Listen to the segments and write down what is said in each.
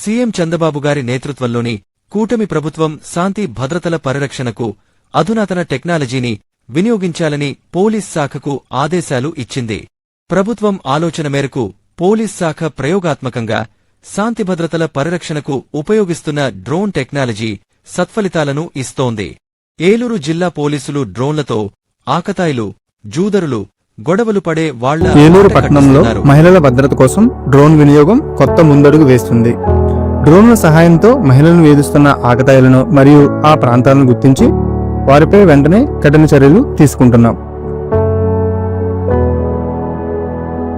CM Chandrababu గారి నేతృత్వంలోని కూటమి ప్రభుత్వం శాంతి భద్రతల పరిరక్షణకు అధునాతన టెక్నాలజీని వినియోగించాలని పోలీస్ శాఖకు ఆదేశాలు ఇచ్చింది. ప్రభుత్వం ఆలోచన మేరకు పోలీస్ శాఖ ప్రయోగాత్మకంగా శాంతి భద్రతల పరిరక్షణకు ఉపయోగిస్తున్న డ్రోన్ టెక్నాలజీ సత్ఫలితాలను ఇస్తోంది. ఏలూరు జిల్లా పోలీసులు డ్రోన్లతో ఆకతాయిలు జూదరులు గొడవలు పడే వాళ్ళ ఏలూరు పట్టణంలో. మహిళల భద్రత కోసం డ్రోన్ వినియోగం కొత్త ముందడుగు వేస్తుంది. డ్రోన్ల సహాయంతో మహిళలను వేధిస్తున్న ఆకతాయిలను మరియు ఆ ప్రాంతాలను గుర్తించి వారిపై వెంటనే కఠిన చర్యలు తీసుకుంటున్నాం.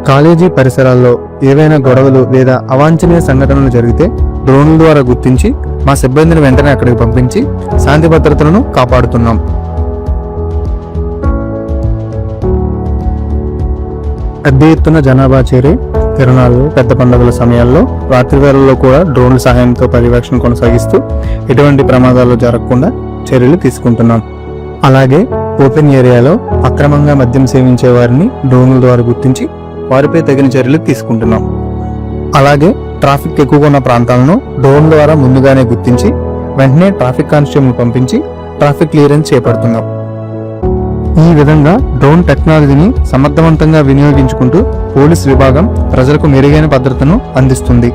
కాలేజీ పరిసరాల్లో ఏవైనా గొడవలు లేదా అవాంఛనీయ సంఘటనలు జరిగితే డ్రోన్ల ద్వారా గుర్తించి మా సిబ్బందిని వెంటనే అక్కడికి పంపించి శాంతి భద్రతలను కాపాడుతున్నాం. పెద్ద ఎత్తున జనాభా చేరి తిరణాలు పెద్ద పండుగల సమయాల్లో రాత్రి వేళల్లో కూడా డ్రోన్ల సహాయంతో పర్యవేక్షణ కొనసాగిస్తూ ఎటువంటి ప్రమాదాలు జరగకుండా చర్యలు తీసుకుంటున్నాం. అలాగే ఓపెన్ ఏరియాలో అక్రమంగా మద్యం సేవించే వారిని డ్రోన్ల ద్వారా గుర్తించి వారిపై తగిన చర్యలు తీసుకుంటున్నాం. అలాగే ట్రాఫిక్ ఎక్కువగా ఉన్న ప్రాంతాలను డ్రోన్ ద్వారా ముందుగానే గుర్తించి వెంటనే ట్రాఫిక్ కానిస్టేబుల్ పంపించి ట్రాఫిక్ క్లియరెన్స్ చేపడుతున్నాం. ఈ విధంగా డ్రోన్ టెక్నాలజీని సమర్థవంతంగా వినియోగించుకుంటూ పోలీస్ విభాగం ప్రజలకు మెరుగైన భద్రతను అందిస్తుంది.